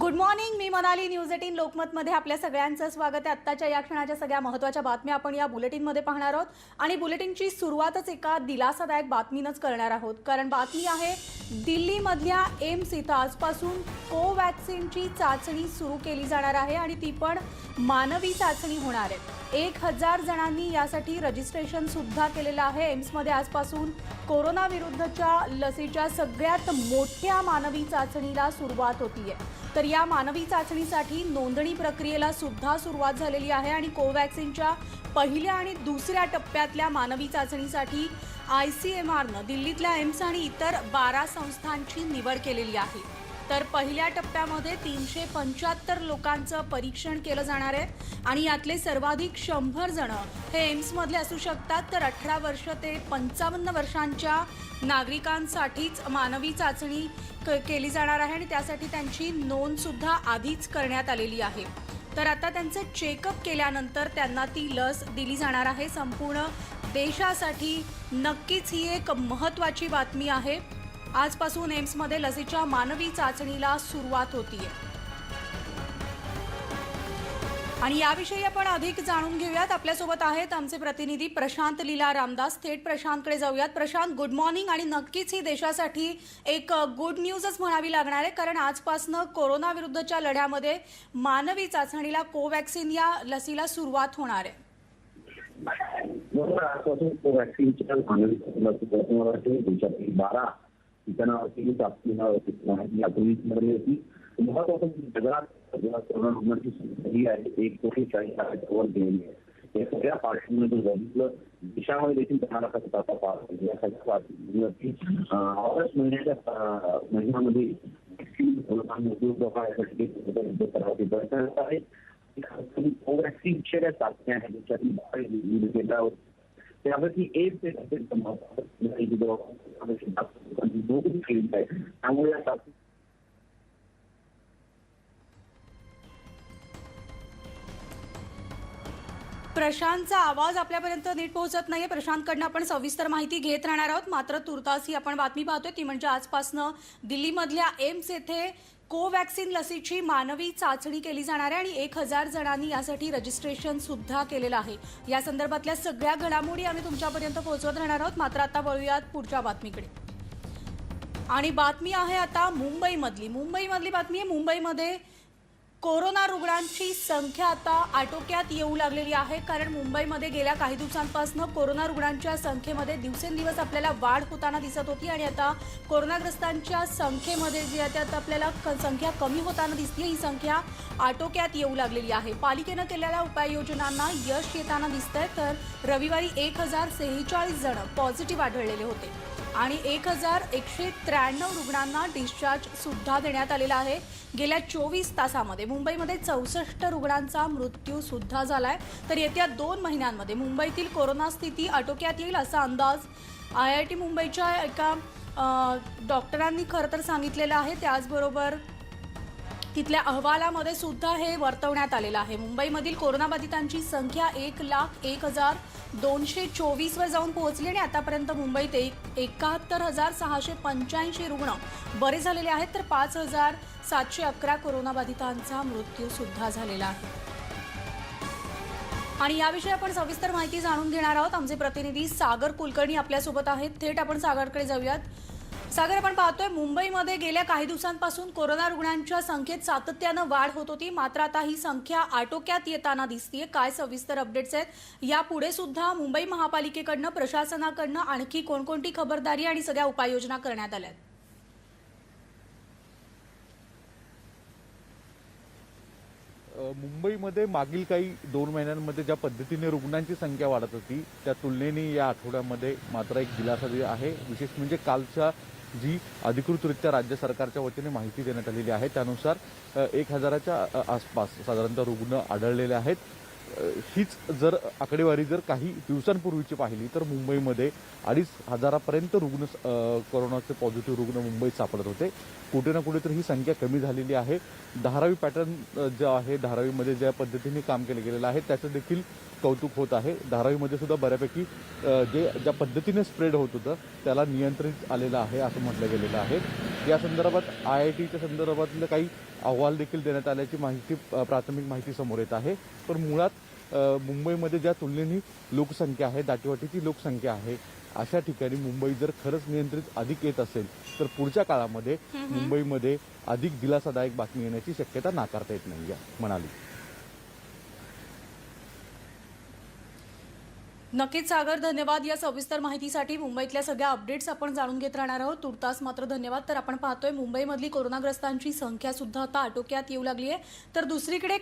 Good morning मी Manali news eighteen लोकमतमध्ये आपल्या सगळ्यांचं स्वागत आहे. आत्ताच्या या क्षणाच्या सगळ्या महत्त्वाच्या बातम्या आपण या बुलेटिनमध्ये पाहणार आहोत. आणि बुलेटिनची सुरुवातच एका दिलासादायक बातमीनंच करणार आहोत. कारण बातमी आहे दिल्लीमधल्या एम्स इथं आजपासून कोवॅक्सिनची चाचणी सुरू केली जाणार आहे आणि ती पण मानवी चाचणी होणार आहे. एक हजार जणांनी यासाठी रजिस्ट्रेशन सुद्धा केलेलं आहे. एम्समध्ये आजपासून कोरोना विरुद्धच्या लसीच्या सगळ्यात मोठ्या मानवी चाचणीला सुरुवात होतीये. तर या मानवी चाचणीसाठी नोंदणी प्रक्रियेला सुद्धा सुरुवात झालेली आहे आणि कोवॅक्सिनच्या पहिल्या आणि दुसऱ्या टप्प्यातल्या मानवी चाचणीसाठी आय सी एम आरनं दिल्लीतल्या एम्स आणि इतर बारा संस्थांची निवड केलेली आहे. तर पहिल्या टप्प्यामध्ये तीनशे पंच्याहत्तर लोकांचं परीक्षण केलं जाणार आहे आणि यातले सर्वाधिक शंभर जण हे एम्समधले असू शकतात. तर अठरा वर्ष ते पंचावन्न वर्षांच्या नागरिकांसाठीच मानवी चाचणी क- केली जाणार आहे आणि त्यासाठी त्यांची नोंदसुद्धा आधीच करण्यात आलेली आहे. तर आता त्यांचं चेकअप केल्यानंतर त्यांना ती लस दिली जाणार आहे. संपूर्ण देशासाठी नक्कीच ही एक महत्त्वाची बातमी आहे. आजपासून एम्समध्ये लसीच्या मानवी चाचणीला सुरुवात होतीये. आणि याविषयी आपण अधिक जाणून घेऊयात. आपल्यासोबत आहेत आमचे प्रतिनिधी प्रशांत लीला रामदास. थेट प्रशांतकडे जाऊयात. प्रशांत गुड मॉर्निंग आणि नक्कीच ही देशासाठी एक गुड न्यूजच म्हणावी लागणार आहे. कारण आजपासनं कोरोना विरुद्धच्या लढ्यामध्ये मानवी चाचणीला कोवॅक्सिन या लसीला सुरुवात होणार आहे. बरोबर आजपासून कोवॅक्सिनच्या मानवी देशातील बारा ठिकाणावरती चाचणीला माहिती यापूर्वीच मिळाली होती महत्वाचं जगात कोरोना रुग्णांची संख्या ही आहे एक कोटी चाळीस लाखाच्या वर गेलेली आहे या सगळ्या पार्श्वभूमीवर बघितलं देशामध्ये देखील दहा लाखाचा तापा पार पडला. या सगळ्या पार्श्वभूमीवरती ऑगस्ट महिन्याच्या महिन्यामध्ये vaccine लोकांना उपयोग व्हावा यासाठी एक उपलब्ध करावी प्रयत्न आहे कोवॅक्सिनच्या ज्या चाचण्या आहेत त्याच्यातील बारा विविध एक ते अत्यंत त्यामुळे प्रशांतचा आवाज आपल्यापर्यंत नीट पोहोचत नाहीये. प्रशांतकडनं आपण सविस्तर माहिती घेत राहणार आहोत. मात्र तुर्तास ही आपण बातमी पाहतोय. ती म्हणजे आजपासनं दिल्लीमधल्या एम्स येथे कोवॅक्सिन लसीची मानवी चाचणी केली जाणार आहे आणि एक हजार जणांनी यासाठी रजिस्ट्रेशन सुद्धा केलेलं आहे. या संदर्भातल्या सगळ्या घडामोडी आम्ही तुमच्यापर्यंत पोहोचवत राहणार आहोत. मात्र आता वळूयात पुढच्या बातमीकडे. आणि बातमी आहे आता मुंबईमधली. मुंबईमधली बातमी आहे. मुंबईमध्ये कोरोना रुग्णांची संख्या आता आटोक्यात येऊ लागलेली आहे कारण मुंबईमध्ये गेल्या काही दिवसांपासून कोरोना रुग्णांच्या संख्येमध्ये दिवसेंदिवस आपल्याला वाढ होताना दिसत होती आणि आता कोरोनाग्रस्तांच्या संख्येमध्ये जी आहे त्यात आपल्याला क- संख्या कमी होताना दिसते ही संख्या आटोक्यात येऊ लागलेली आहे. पालिकेनं केलेल्या उपाययोजनांना यश येताना दिसतंय तर रविवारी एक हजार सेहेचाळीस जण पॉझिटिव्ह आढळलेले होते आणि एक हजार एकशे त्र्याण्णव रुग्णांना डिस्चार्ज सुद्धा देण्यात आलेला आहे. गेल्या चोवीस तासामध्ये मुंबईमध्ये चौसष्ट रुग्णांचा मृत्यू सुद्धा झालाय. तर येत्या दोन महिन्यांमध्ये मुंबईतील कोरोना स्थिती आटोक्यात येईल असा अंदाज आय आय टी मुंबईच्या एका डॉक्टरांनी खरं तर सांगितलेलं आहे. त्याचबरोबर तिथल्या अहवालामध्ये सुद्धा हे वर्तवण्यात आलेलं आहे. मुंबईमधील कोरोनाबाधितांची संख्या एक लाख एक हजार दोनशे चोवीसवर जाऊन पोहोचली आणि आतापर्यंत मुंबईत एक एकाहत्तर हजार सहाशे पंच्याऐंशी रुग्ण बरे झालेले आहेत. तर पाच हजार सातशे अकरा कोरोनाबाधितांचा मृत्यू सुद्धा झालेला आहे. आणि याविषयी आपण सविस्तर माहिती जाणून घेणार आहोत. आमचे प्रतिनिधी सागर कुलकर्णी आपल्यासोबत आहेत. थेट आपण सागरकडे जाऊयात. सागर आपण पाहतोय मुंबईमध्ये गेल्या काही दिवसांपासून कोरोना रुग्णांच्या संख्येत सातत्यानं वाढ होत होती. मात्र आता ही संख्या आटोक्यात येताना दिसतीये. काय सविस्तर अपडेट्स आहेत? यापुढे सुद्धा मुंबई महापालिकेकडनं प्रशासनाकडनं आणखी कोणकोणती खबरदारी आणि सगळ्या उपाययोजना करण्यात आल्या आहेत? मुंबईमध्ये मागील काही दोन महिन्यांमध्ये ज्या पद्धतीने रुग्णांची संख्या वाढत होती त्या तुलनेने या आठवड्यामध्ये मात्र एक दिलासा आहे. विशेष म्हणजे कालच्या जी अधिकृतरित्या राज्य सरकारच्या वतीने माहिती देण्यात आलेली आहे. त्यानुसार एक हजाराच्या आसपास साधारणतः रुग्ण आढळलेले आहेत. हीच जर आकडेवारी जर काही दिवसांपूर्वीची पाहिली तर मुंबईमध्ये अडीच हजारापर्यंत रुग्ण कोरोनाचे पॉझिटिव्ह रुग्ण मुंबईत सापडत होते. कुठे ना कुठे तर ही संख्या कमी झालेली आहे. धारावी पॅटर्न जो आहे धारावीमध्ये ज्या पद्धतीने काम केलं गेलेलं आहे त्याचं देखील कौतुक होत आहे. धारावीमध्ये सुद्धा बऱ्यापैकी जे ज्या पद्धतीने स्प्रेड होत होतं त्याला नियंत्रित आलेलं आहे असं म्हटलं गेलेलं आहे. या संदर्भात आय आय टीच्या संदर्भातलं काही अहवाल देखील देण्यात आल्याची माहिती प्राथमिक माहिती समोर येत आहे. पण मुळात मुंबईमध्ये ज्या तुलनेने लोकसंख्या आहे दाटीवाटीची लोकसंख्या आहे अशा ठिकाणी मुंबई जर खरंच नियंत्रित अधिक येत असेल तर पुढच्या काळामध्ये मुंबईमध्ये अधिक दिलासादायक बातमी येण्याची शक्यता नाकारता येत नाही म्हणाली. नक्कीच सागर धन्यवाद या सविस्तर माहितीसाठी. मुंबईतल्या सगळ्या अपडेट्स आपण जाणून घेत राहणार आहोत. तुर्तास मात्र धन्यवाद. तर आपण पाहतोय मुंबईमधली कोरोनाग्रस्तांची संख्या सुद्धा आता आटोक्यात येऊ लागली आहे. तर दुसरीकडे